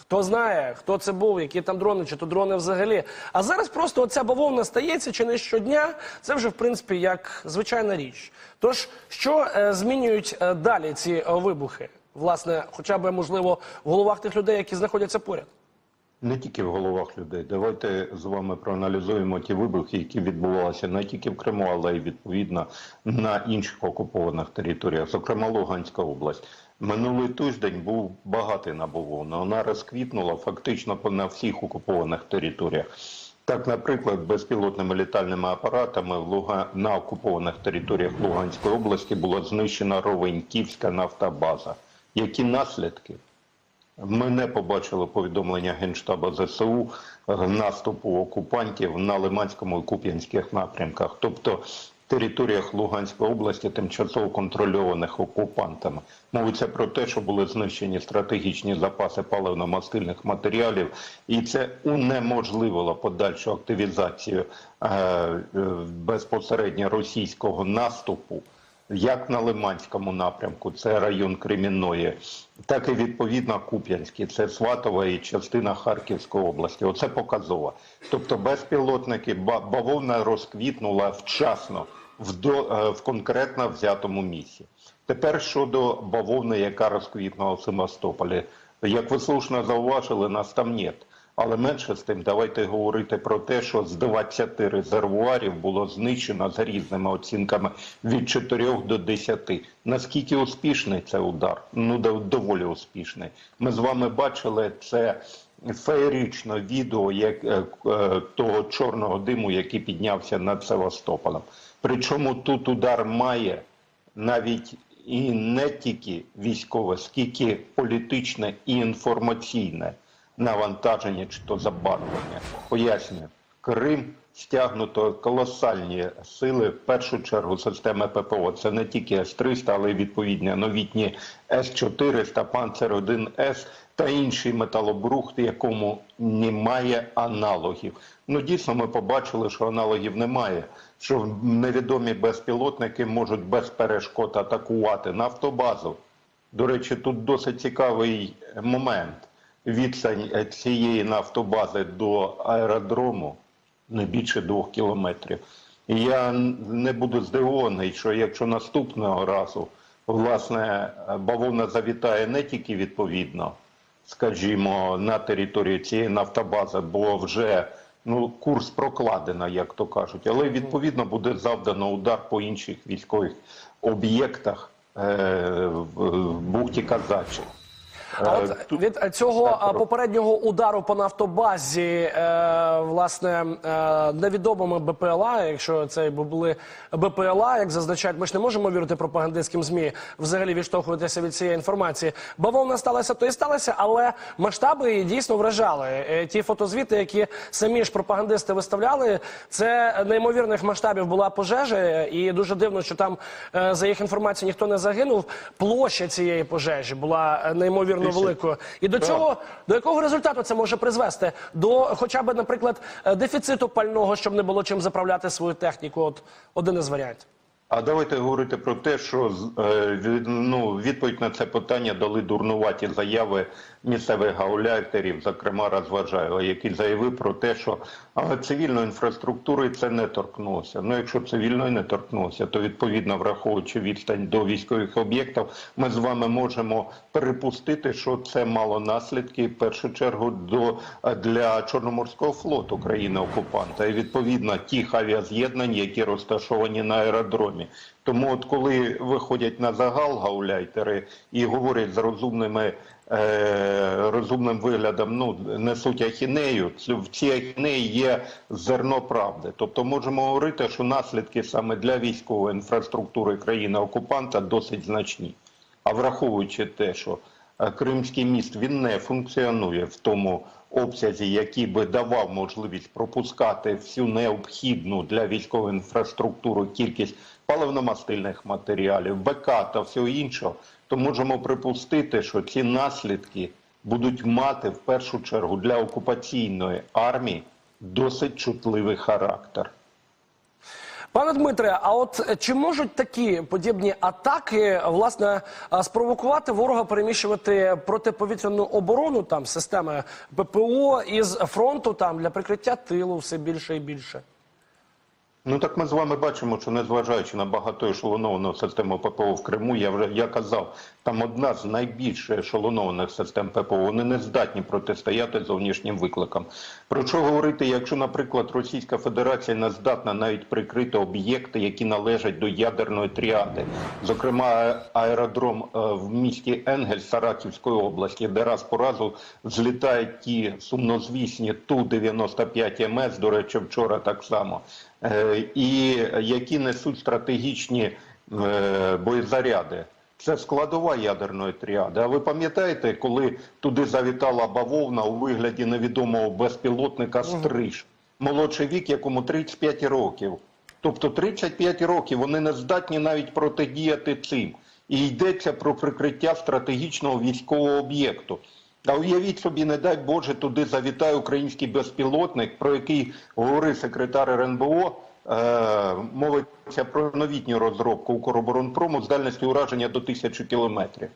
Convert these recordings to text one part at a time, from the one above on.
Хто знає, хто це був, які там дрони, чи то дрони взагалі. А зараз просто оця бавовна стається чи не щодня. Це вже в принципі як звичайна річ. Тож, що е, змінюють е, далі ці е, вибухи? Власне, хоча б можливо в головах тих людей, які знаходяться поряд. Не тільки в головах людей. Давайте з вами проаналізуємо ті вибухи, які відбувалися не тільки в Криму, але й відповідно на інших окупованих територіях, зокрема Луганська область. Минулий тиждень був багатий на бавовну. Вона розквітнула фактично на всіх окупованих територіях. Так, наприклад, безпілотними літальними апаратами в Луга... на окупованих територіях Луганської області була знищена Ровеньківська нафтобаза. Які наслідки? Ми не побачили повідомлення Генштаба ЗСУ наступу окупантів на Лиманському і Куп'янських напрямках, тобто територіях Луганської області, тимчасово контрольованих окупантами. Мовиться про те, що були знищені стратегічні запаси паливно-мастильних матеріалів, і це унеможливило подальшу активізацію е, е, безпосередньо російського наступу як на Лиманському напрямку, це район Кремінної, так і відповідно Куп'янський, це Сватова і частина Харківської області. Оце показово. Тобто безпілотники ба- бавовна розквітнула вчасно в, до, е, в конкретно взятому місці. Тепер щодо бавовни, яка розквітнула в Севастополі. Як ви слушно зауважили, нас там нет. Але менше з тим, давайте говорити про те, що з 20 резервуарів було знищено за різними оцінками від 4 до 10. Наскільки успішний це удар? Ну, дов- доволі успішний. Ми з вами бачили це феєрично відео як, е, е, того чорного диму, який піднявся над Севастополем. Причому тут удар має навіть і не тільки військове, скільки політичне і інформаційне навантаження чи то забарвлення. Пояснюю, Крим стягнуто колосальні сили, в першу чергу системи ППО. Це не тільки С-300, але й відповідні новітні С-400, Панцер-1С та інший металобрухт, якому немає аналогів. Ну дійсно, ми побачили, що аналогів немає. Що невідомі безпілотники можуть без перешкод атакувати нафтобазу. До речі, тут досить цікавий момент. Відстань цієї нафтобази до аеродрому не більше двох кілометрів. І я не буду здивований, що якщо наступного разу власне бавовна завітає не тільки відповідно, скажімо, на територію цієї нафтобази, бо вже ну курс прокладено, як то кажуть, але відповідно буде завдано удар по інших військових об'єктах е, в, в бухті Казачі. А Е, от від цього попереднього удару по нафтобазі, е, власне, е, невідомими БПЛА, якщо це були БПЛА, як зазначають, ми ж не можемо вірити пропагандистським ЗМІ, взагалі відштовхуватися від цієї інформації. Бавовна сталася, то і сталося, але масштаби її дійсно вражали. Ті фотозвіти, які самі ж пропагандисти виставляли, це неймовірних масштабів була пожежа, і дуже дивно, що там за їх інформацією ніхто не загинув. Площа цієї пожежі була е, неймовірно великою. І до чого до якого результату це може призвести? До хоча б, наприклад, е, дефіциту пального, щоб не було чим заправляти свою техніку. От один із варіантів. А давайте говорити про те, що е, ну, відповідь на це питання дали дурнуваті заяви місцевих гауляйтерів, зокрема Розважаєва, який заявив про те, що а, цивільної інфраструктури це не торкнулося. Ну, якщо цивільної не торкнулося, то відповідно враховуючи відстань до військових об'єктів, ми з вами можемо припустити, що це мало наслідки в першу чергу до е, для Чорноморського флоту країни окупанта і відповідно тих авіаз'єднань, які розташовані на аеродромі. Тому, от коли виходять на загал гауляйтери і говорять з розумними е, розумним виглядом, ну несуть ахінею, в цій ахінеї є зерно правди. Тобто можемо говорити, що наслідки саме для військової інфраструктури країни окупанта досить значні. А враховуючи те, що Кримський міст він не функціонує в тому обсязі, який би давав можливість пропускати всю необхідну для військової інфраструктури кількість паливно-мастильних матеріалів, БК та всього іншого, то можемо припустити, що ці наслідки будуть мати в першу чергу для окупаційної армії досить чутливий характер. Пане Дмитре, а от е, чи можуть такі подібні атаки власне е, спровокувати ворога переміщувати протиповітряну оборону там системи ППО із фронту там для прикриття тилу все більше і більше? Ну так ми з вами бачимо, що незважаючи на багатоешелоновану систему ППО в Криму, я вже я казав, там одна з найбільш ешелонованих систем ППО. Вони не здатні протистояти зовнішнім викликам. Про що говорити, якщо, наприклад, Російська Федерація не здатна навіть прикрити об'єкти, які належать до ядерної тріади, зокрема аеродром е, в місті Енгель Саратівської області, де раз по разу злітають ті сумнозвісні Ту-95 МС, до речі, вчора так само. Е, і які несуть стратегічні е, боєзаряди. Це складова ядерної тріади. А ви пам'ятаєте, коли туди завітала бавовна у вигляді невідомого безпілотника Стриж, молодший вік, якому 35 років. Тобто 35 років вони не здатні навіть протидіяти цим. І йдеться про прикриття стратегічного військового об'єкту. А уявіть собі, не дай Боже, туди завітає український безпілотник, про який говорив секретар РНБО. Е, мовиться про новітню розробку Укроборонпрому з дальністю ураження до тисячі кілометрів.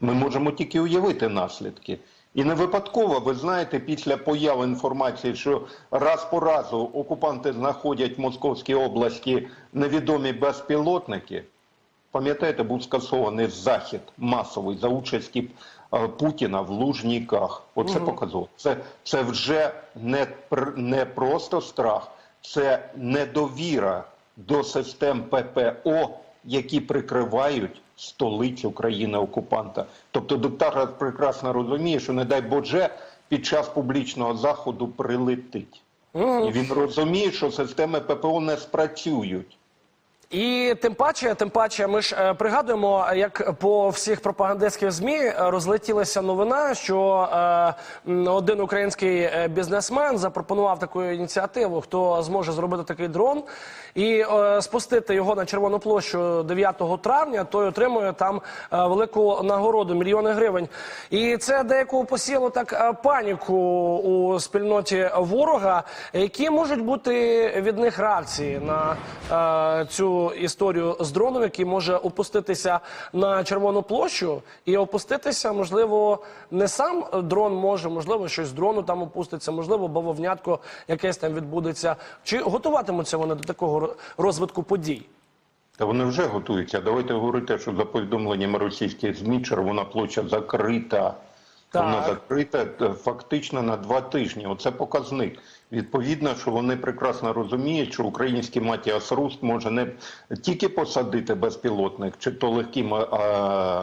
Ми можемо тільки уявити наслідки. І не випадково, ви знаєте, після появи інформації, що раз по разу окупанти знаходять в Московській області невідомі безпілотники, Пам'ятаєте, був скасований захід масовий за участі е, Путіна в Лужніках. Оце показово. Це, це вже не, не просто страх, це недовіра до систем ППО, які прикривають столицю країни-окупанта. Тобто диктатор прекрасно розуміє, що не дай Боже під час публічного заходу прилетить. І він розуміє, що системи ППО не спрацюють. І тим паче, тим паче, ми ж е, пригадуємо, як по всіх пропагандистських змі е, розлетілася новина, що е, один український бізнесмен запропонував таку ініціативу, хто зможе зробити такий дрон і спустити його на червону площу 9 травня, той отримує там велику нагороду мільйони гривень. І це деяку посіло так паніку у спільноті ворога, які можуть бути від них реакції на цю історію з дроном, який може опуститися на червону площу і опуститися, можливо, не сам дрон може, можливо, щось з дрону там опуститься, можливо, бавовнятко якесь там відбудеться. Чи готуватимуться вони до такого розвитку подій? Та вони вже готуються. Давайте говорити, що за повідомленнями російських ЗМІ Червона площа закрита. Так. Вона закрита е, фактично на два тижні. Оце показник. Відповідно, що вони прекрасно розуміють, що український Матіас Руст може не тільки посадити безпілотник, чи то легкий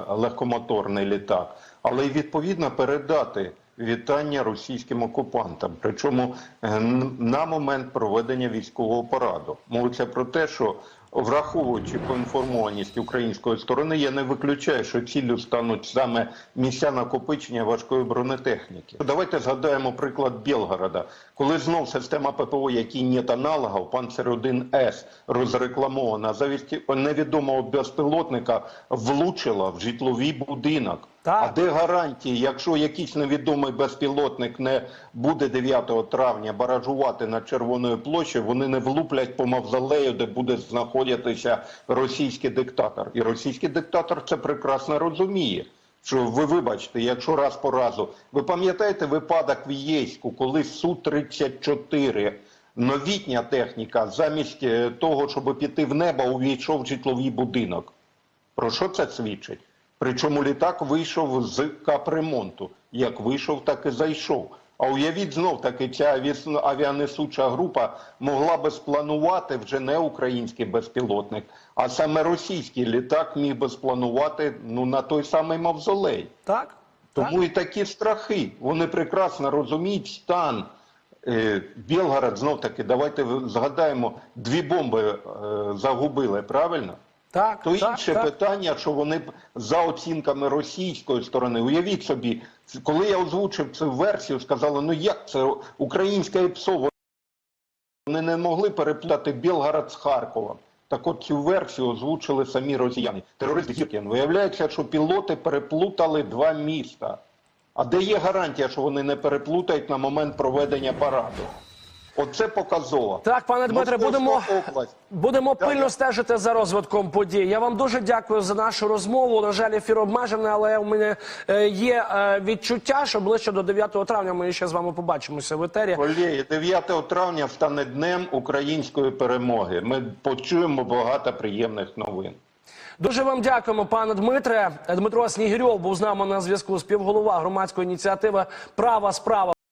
легкомоторний літак, але й відповідно передати вітання російським окупантам. Причому е, на момент проведення військового параду мовиться про те, що Враховуючи поінформованість української сторони, я не виключаю, що ціллю стануть саме місця накопичення важкої бронетехніки. Давайте згадаємо приклад Білгорода, коли знов система ППО, якій нет аналогів, панцер 1 С розрекламована завісті невідомого безпілотника влучила в житловий будинок. Так. А де гарантії, якщо якийсь невідомий безпілотник не буде 9 травня баражувати над Червоною площею, вони не влуплять по мавзолею, де буде знаходитися російський диктатор. І російський диктатор це прекрасно розуміє. Що ви вибачте, якщо раз по разу. Ви пам'ятаєте випадок в Єйську, коли Су-34 новітня техніка замість е, того, щоб піти в небо, увійшов житловий будинок. Про що це свідчить? Причому літак вийшов з капремонту. Як вийшов, так і зайшов. А уявіть знов таки, ця авіанесуча група могла би спланувати вже не український безпілотник, а саме російський літак міг би спланувати ну, на той самий мавзолей. Так? Тому і такі страхи. Вони прекрасно розуміють стан. Е, Білгород знов таки, давайте згадаємо, дві бомби е, загубили, правильно? Так, То так, інше так. питання, що вони за оцінками російської сторони, уявіть собі, коли я озвучив цю версію, сказали, ну як це українське ПСО, вони не могли переплутати Білгород з Харковом. Так от цю версію озвучили самі росіяни. Терористи Гіркін. Виявляється, що пілоти переплутали два міста. А де є гарантія, що вони не переплутають на момент проведення параду? Оце показово. Так, пане Дмитре, будемо область. будемо Так, пильно стежити за розвитком подій. Я вам дуже дякую за нашу розмову. На жаль, ефір обмежений, але у мене е, є е, відчуття, що ближче до 9 травня ми ще з вами побачимося в етері. Колеги, 9 травня стане днем української перемоги. Ми почуємо багато приємних новин. Дуже вам дякуємо, пане Дмитре. Дмитро Снігирьов був з нами на зв'язку. Співголова громадської ініціативи Права справа.